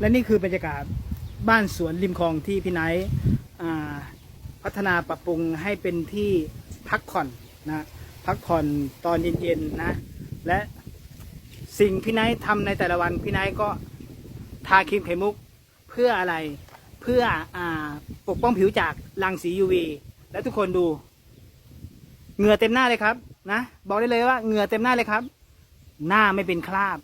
และนี่คือบรรยากาศบ้านสวนริมคลองที่พี่ไนท์พัฒนาปรับปรุงให้เป็นที่พักผ่อนนะพักผ่อนตอนเย็นๆนะและสิ่งพี่ไนท์ทำในแต่ละวันพี่ไนท์ก็ทาครีมไขมุกเพื่ออะไรเพื่ออปกป้องผิวจากรังสี UV และทุกคนดูเหงื่อเต็มหน้าเลยครับนะบอกได้เลยว่าเหงื่อเต็มหน้าเลยครับ หน้าไม่เป็นคราบ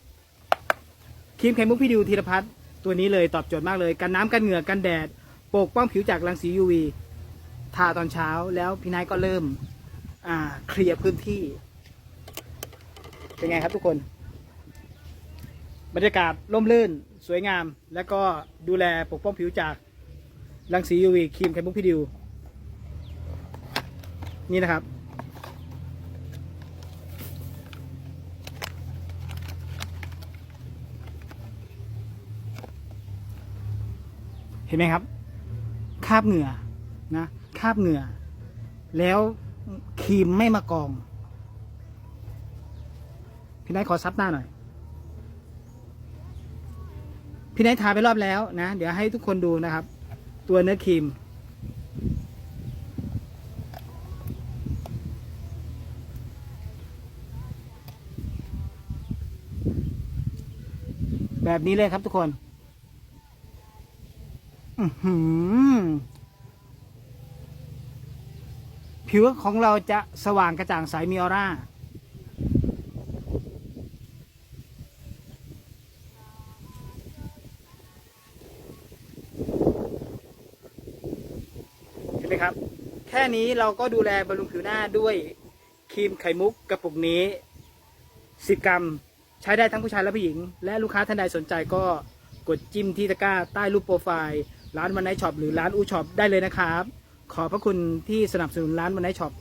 ครีมไขมุกพี่ดิวธีรพัฒน์ ตัวนี้เลยตอบโจทย์มากเลย กันน้ำกันเหงื่อกันแดด ปกป้องผิวจากรังสี UV ทาตอนเช้าแล้วพี่นายก็เริ่ม อ่า เคลียร์พื้นที่ เป็นไงครับทุกคน บรรยากาศร่มรื่น สวยงาม แล้วก็ดูแลปกป้องผิวจากรังสี UV ครีมไข่มุกพี่ดิว นี่นะครับ ห็นไหมครับ คาบเหงื่อนะคาบเหงื่อ แล้วครีมไม่มากอง พี่นายขอซับหน้าหน่อย พี่นายทาไปรอบแล้วนะ เดี๋ยวให้ทุกคนดูนะครับ ตัวเนื้อครีม แบบนี้เลยครับทุกคน ผิวของเราจะสว่างกระจ่างใสมีออร่า เห็นไหมครับ แค่นี้เราก็ดูแลบำรุงผิวหน้าด้วยครีมไข่มุกกระปุกนี้ 10 กรัมใช้ได้ทั้งผู้ชายและผู้หญิง และลูกค้าท่านใดสนใจก็กดจิ้มที่ตะกร้าใต้รูปโปรไฟล์ ร้านวันไนช็อปหรือร้านอูช็อปได้เลยนะครับ ขอบพระคุณที่สนับสนุนร้านวันไนช็อป